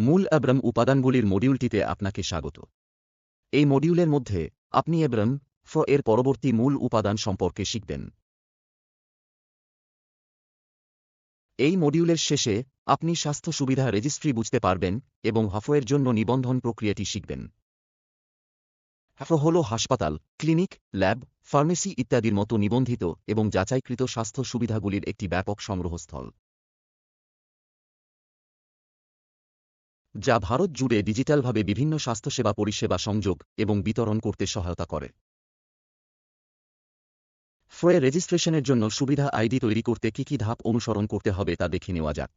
মূল অ্যাব্রাম উপাদানগুলির মডিউলটিতে আপনাকে স্বাগত। এই মডিউলের মধ্যে আপনি অ্যাব্রাম ফ এর পরবর্তী মূল উপাদান সম্পর্কে শিখবেন। এই মডিউলের শেষে আপনি স্বাস্থ্য সুবিধা রেজিস্ট্রি বুঝতে পারবেন এবং হাফোয়ের জন্য নিবন্ধন প্রক্রিয়াটি শিখবেন। হাফো হল হাসপাতাল, ক্লিনিক, ল্যাব, ফার্মেসি ইত্যাদির মতো নিবন্ধিত এবং যাচাইকৃত স্বাস্থ্য সুবিধাগুলির একটি ব্যাপক সংগ্রহস্থল। যা ভারত জুড়ে ডিজিটালভাবে বিভিন্ন স্বাস্থ্যসেবা পরিষেবা সংযোগ এবং বিতরণ করতে সহায়তা করে। ফ্রয়ে রেজিস্ট্রেশনের জন্য সুবিধা আইডি তৈরি করতে কি কি ধাপ অনুসরণ করতে হবে তা দেখে নেওয়া যাক।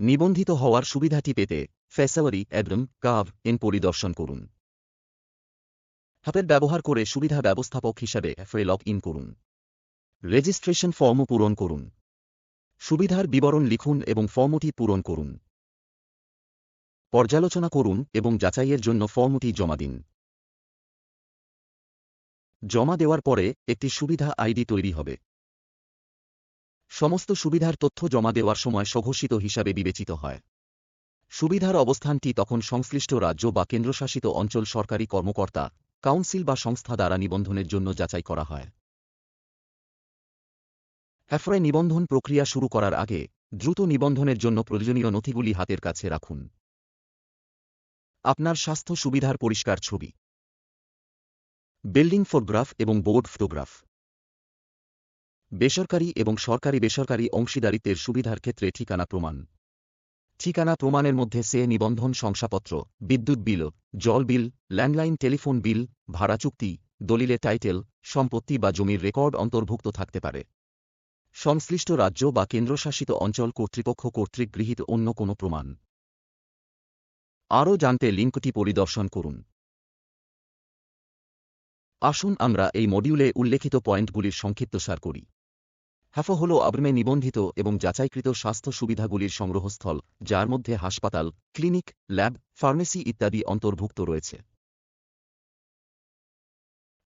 নিবন্ধিত হওয়ার সুবিধাটি পেতে ফ্যাসাওয়ারি অ্যাড্রম কাভ, এন পরিদর্শন করুন। হাতের ব্যবহার করে সুবিধা ব্যবস্থাপক হিসাবে এফএ লগ ইন করুন। রেজিস্ট্রেশন ফর্মও পূরণ করুন। সুবিধার বিবরণ লিখুন এবং ফর্মটি পূরণ করুন। পর্যালোচনা করুন এবং যাচাইয়ের জন্য ফর্মটি জমা দিন। জমা দেওয়ার পরে একটি সুবিধা আইডি তৈরি হবে। সমস্ত সুবিধার তথ্য জমা দেওয়ার সময় সঘোষিত হিসাবে বিবেচিত হয়। সুবিধার অবস্থানটি তখন সংশ্লিষ্ট রাজ্য বা কেন্দ্রশাসিত অঞ্চল সরকারি কর্মকর্তা, কাউন্সিল বা সংস্থা দ্বারা নিবন্ধনের জন্য যাচাই করা হয়। হ্যাফরে নিবন্ধন প্রক্রিয়া শুরু করার আগে দ্রুত নিবন্ধনের জন্য প্রয়োজনীয় নথিগুলি হাতের কাছে রাখুন। আপনার স্বাস্থ্য সুবিধার পরিষ্কার ছবি। বিল্ডিং ফটোগ্রাফ এবং বোর্ড ফটোগ্রাফ। বেসরকারি এবং সরকারি বেসরকারি অংশীদারিত্বের সুবিধার ক্ষেত্রে ঠিকানা প্রমাণ। ঠিকানা প্রমাণের মধ্যে সে নিবন্ধন শংসাপত্র, বিদ্যুৎ বিল, জল বিল, ল্যান্ডলাইন টেলিফোন বিল, ভাড়া চুক্তি, দলিলে টাইটেল, সম্পত্তি বা জমির রেকর্ড অন্তর্ভুক্ত থাকতে পারে। সংশ্লিষ্ট রাজ্য বা কেন্দ্রশাসিত অঞ্চল কর্তৃপক্ষ কর্তৃক গৃহীত অন্য কোনো প্রমাণ। আরও জানতে লিঙ্কটি পরিদর্শন করুন। আসুন আমরা এই মডিউলে উল্লেখিত পয়েন্টগুলির সংক্ষিপ্তসার করি। হ্যাফো হল আব্রমে নিবন্ধিত এবং যাচাইকৃত স্বাস্থ্য সুবিধাগুলির সংগ্রহস্থল, যার মধ্যে হাসপাতাল, ক্লিনিক, ল্যাব, ফার্মেসি ইত্যাদি অন্তর্ভুক্ত রয়েছে।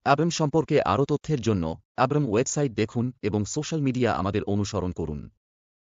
অ্যাব্রাম সম্পর্কে আরও তথ্যের জন্য অ্যাব্রাম ওয়েবসাইট দেখুন এবং সোশ্যাল মিডিয়া আমাদের অনুসরণ করুন।